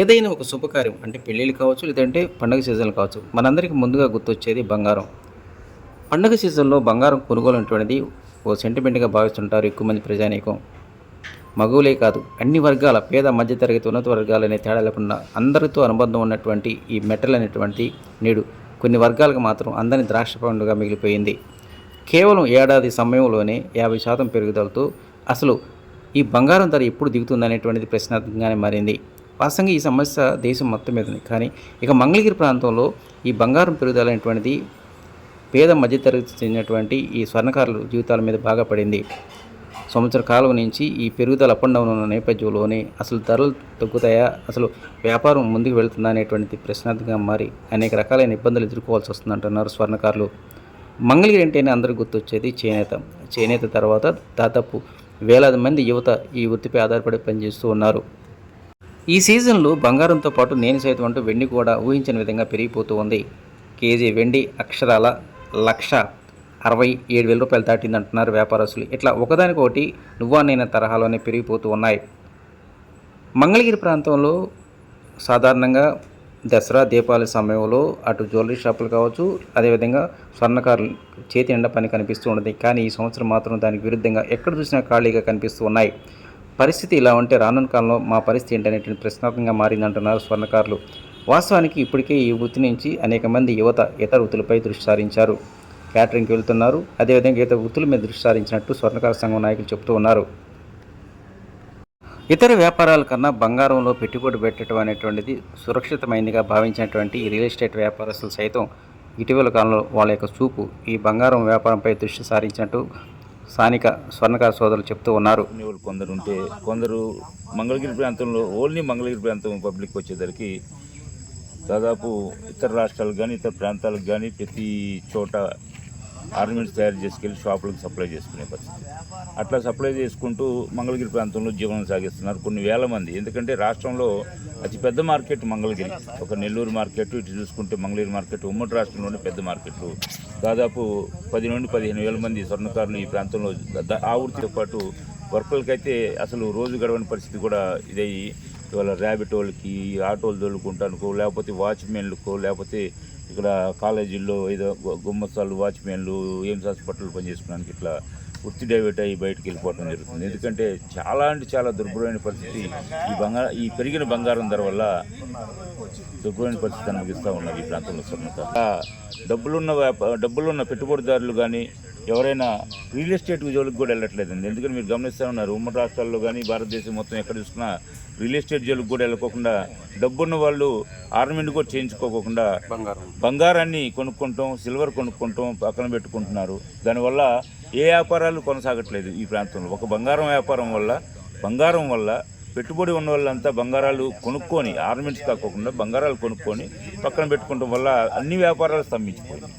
ఏదైనా ఒక శుభకార్యం అంటే పెళ్ళిళ్ళు కావచ్చు లేదంటే పండగ సీజన్లు కావచ్చు మనందరికీ ముందుగా గుర్తొచ్చేది బంగారం. పండగ సీజన్లో బంగారం కొనుగోలు అనేటువంటిది ఓ సెంటిమెంట్గా భావిస్తుంటారు ఎక్కువ మంది ప్రజానీకం. మగువులే కాదు అన్ని వర్గాల పేద మధ్యతరగతి ఉన్నత వర్గాలనే తేడా లేకుండా అందరితో అనుబంధం ఉన్నటువంటి ఈ మెటల్ అనేటువంటి నేడు కొన్ని వర్గాలకు మాత్రం అందరినీ ద్రాక్ష పండుగ మిగిలిపోయింది. కేవలం ఏడాది సమయంలోనే యాభై శాతం పెరుగుదలతో అసలు ఈ బంగారం ధర ఎప్పుడు దిగుతుందనేటువంటిది ప్రశ్నార్థకంగానే మారింది. వాస్తవంగా ఈ సమస్య దేశం మొత్తం మీద ఉంది కానీ ఇక మంగళగిరి ప్రాంతంలో ఈ బంగారం పెరుగుదల అనేటువంటిది పేద మధ్యతరగతి చెందినటువంటి ఈ స్వర్ణకారుల జీవితాల మీద బాగా పడింది. సంవత్సర కాలం నుంచి ఈ పెరుగుదల అప్ అండ్ డౌన్ ఉన్న నేపథ్యంలోనే అసలు ధరలు తగ్గుతాయా? అసలు వ్యాపారం ముందుకు వెళ్తుందా అనేటువంటిది ప్రశ్నార్థంగా మారి అనేక రకాలైన ఇబ్బందులు ఎదుర్కోవాల్సి వస్తుందంటున్నారు స్వర్ణకారులు. మంగళగిరి అంటేనే అందరికీ గుర్తొచ్చేది చేనేత. చేనేత తర్వాత దాదాపు వేలాది మంది యువత ఈ వృత్తిపై ఆధారపడి పనిచేస్తూ ఉన్నారు. ఈ సీజన్లో బంగారంతో పాటు నేను సైతం అంటూ వెండి కూడా ఊహించిన విధంగా పెరిగిపోతూ ఉంది. కేజీ వెండి అక్షరాల లక్ష అరవై ఏడు వేల రూపాయలు దాటింది అంటున్నారు వ్యాపారస్తులు. ఇట్లా ఒకదానికొకటి నువ్వా నేను తరహాలోనే పెరిగిపోతూ ఉన్నాయి. మంగళగిరి ప్రాంతంలో సాధారణంగా దసరా దీపావళి సమయంలో అటు జ్యువెలరీ షాపులు కావచ్చు అదేవిధంగా స్వర్ణకారులు చేతి నిండా పని కనిపిస్తూ ఉంటుంది కానీ ఈ సంవత్సరం మాత్రం దానికి విరుద్ధంగా ఎక్కడ చూసినా ఖాళీగా కనిపిస్తూ ఉన్నాయి. పరిస్థితి ఇలా ఉంటే రానున్న కాలంలో మా పరిస్థితి ఏంటనేటువంటి ప్రశ్నాత్మకంగా మారిందంటున్నారు స్వర్ణకారులు. వాస్తవానికి ఇప్పటికే ఈ వృత్తి నుంచి అనేక మంది యువత ఇతర వృత్తులపై దృష్టి సారించారు. క్యాటరింగ్కి వెళ్తున్నారు. అదేవిధంగా ఇతర వృత్తుల మీద దృష్టి సారించినట్టు స్వర్ణకార సంఘం నాయకులు చెబుతూ ఉన్నారు. ఇతర వ్యాపారాల కన్నా బంగారంలో పెట్టుబడి పెట్టడం అనేటువంటిది సురక్షితమైనదిగా భావించినటువంటి రియల్ ఎస్టేట్ వ్యాపారస్తులు సైతం ఇటీవల కాలంలో వాళ్ళ యొక్క చూపు ఈ బంగారం వ్యాపారంపై దృష్టి సారించినట్టు స్థానిక స్వర్ణకార సోదరులు చెప్తూ ఉన్నారు. కొందరు ఉంటే కొందరు మంగళగిరి ప్రాంతంలో ఓన్లీ మంగళగిరి ప్రాంతం పబ్లిక్ వచ్చేసరికి దాదాపు ఇతర రాష్ట్రాలకు కానీ ఇతర ప్రాంతాలకు కానీ ప్రతి చోట ఆర్నమెంట్స్ తయారు చేసుకెళ్ళి షాపులకు సప్లై చేసుకునే పరిస్థితి. అట్లా సప్లై చేసుకుంటూ మంగళగిరి ప్రాంతంలో జీవనం సాగిస్తున్నారు కొన్ని వేల మంది. ఎందుకంటే రాష్ట్రంలో అతిపెద్ద మార్కెట్ మంగళగిరి. ఒక నెల్లూరు మార్కెట్ ఇటు చూసుకుంటే మంగళగిరి మార్కెట్ ఉమ్మడి రాష్ట్రంలోనే పెద్ద మార్కెట్లు. దాదాపు పది నుండి పదిహేను వేల మంది స్వర్ణకారులు ఈ ప్రాంతంలో ఆ వృత్తితో పాటు వర్కర్లకైతే అసలు రోజు గడవని పరిస్థితి కూడా ఇదయ్యి. ఇవాళ ర్యాబిట్ వాళ్ళకి ఆటోలు తోలుకుంటానుకో లేకపోతే వాచ్మెన్లకు లేకపోతే ఇక్కడ కాలేజీల్లో ఏదో గు- గుమ్మస్తాలు వాచ్మెన్లు ఎయిమ్స్ హాస్పిటల్ పనిచేసుకోవడానికి ఇట్లా వృత్తి డైవర్ట్ అయ్యి బయటకు వెళ్ళిపోవడం జరుగుతుంది. ఎందుకంటే చాలా అంటే చాలా దుర్భరమైన పరిస్థితి. ఈ బంగారం ఈ పెరిగిన బంగారం ధర వల్ల దుర్భరమైన పరిస్థితి అనుభవిస్తూ ఉన్నారు ఈ ప్రాంతంలో స్వర్ణత డబ్బులున్న వ్యాప డబ్బులున్న పెట్టుబడిదారులు కానీ ఎవరైనా రియల్ ఎస్టేట్ జోలికి కూడా వెళ్ళట్లేదండి. ఎందుకంటే మీరు గమనిస్తూ ఉన్నారు? ఉమ్మడి రాష్ట్రాల్లో కానీ భారతదేశం మొత్తం ఎక్కడ చూసుకున్నా రియల్ ఎస్టేట్ జోలికి కూడా వెళ్ళకోకుండా డబ్బున్న వాళ్ళు ఆర్నమెంట్ కూడా చేయించుకోకుండా బంగారం. బంగారాన్ని కొనుక్కుంటాం సిల్వర్ కొనుక్కుంటాం పక్కన పెట్టుకుంటున్నారు. దానివల్ల ఏ వ్యాపారాలు కొనసాగట్లేదు ఈ ప్రాంతంలో. ఒక బంగారం వ్యాపారం వల్ల బంగారం వల్ల పెట్టుబడి ఉన్న వాళ్ళంతా బంగారాలు కొనుక్కొని ఆర్నమెంట్స్ కాకోకుండా బంగారాలు కొనుక్కొని పక్కన పెట్టుకోవడం వల్ల అన్ని వ్యాపారాలు స్తంభించిపోయింది.